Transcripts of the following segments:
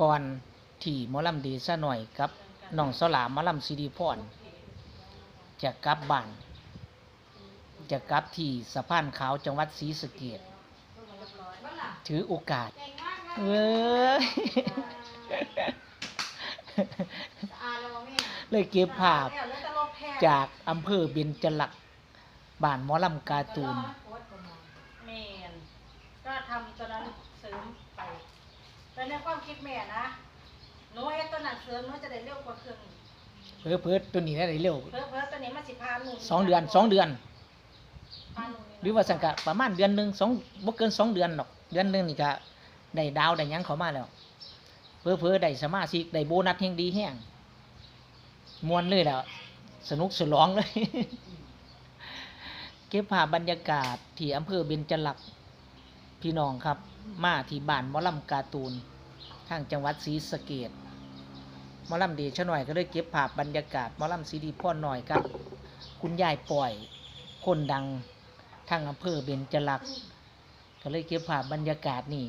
ก่อนที่มอลำดีซะหน่อยกับน้องสลามมอลำซีดีพรจะกลับบ้าน จะกลับที่สะพานขาวจังหวัดศรีสะเกษถือโอกาสเอ้ยเลยเก็บภาพจากอำเภอเบญจลักษ์บ้านมอลำกาตูนแม่ก็ทำตัวนั้นเสริมไปแต่ ในความคิดแม่นะหนูเฮ็ดตัวนั้นเสริมหนูจะได้เร็วกว่าเครื่องเพิ่อเพิ่อตัวนี้ได้เร็วเพิ่มเพิ่มตัวนี้มันสิพาหนูสองเดือนสองเดือน พาหนูนี่หรือว่าสังกะประมาณเดือนหนึ่งสองบ่เกินสองเดือนหรอก เดือนหนึ่งนี่ก็ได้ดาวได้หยังเขามาแล้วเพิ่อเพิ่อได้สมาชิกได้โบนัสแห่งดีแห่งมวนเลยแล้วสนุกสลองเลย เก็บภาพบรรยากาศที่อำเภอเบญจลักษ์พี่น้องครับ มาที่บ้านหมอลำการ์ตูน ทางจังหวัดศรีสะเกษหมอลำเดชะหน่อยก็เลยเก็บภาพบรรยากาศมอลำซีดีพ่อหน่อยครับ คุณยายปล่อยคนดังทางอำเภอเบญจลักษ์ก็เลยเก็บภาพบรรยากาศนี่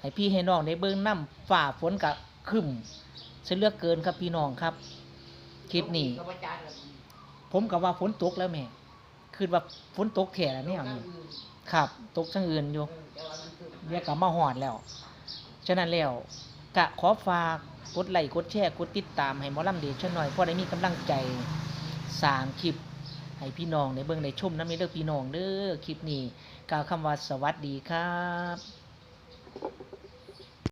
ให้พี่ให้น้องได้เบิ่งน้ำฝ่าฝนกับขึ้นเสียเลือกเกินครับพี่น้องครับ คลิปนี้ ผมก็ว่าฝนตกแล้วแม่คือว่าฝนตกแถ่แล้วเนี่ยนี่ครับ ตกทั้งอื่นอยู่เรียกกับมาหอดแล้ว ฉะนั้นแล้ว กะขอฝากกดไลค์กดแชร์กดติดตามให้หมอลำเดชหน่อยเพราะได้มีกำลังใจสร้างคลิปให้พี่น้องในเบื้องในชมน้ำในเลือกพี่น้องเด้อคลิปนี้กล่าวคำว่าสวัสดีครับ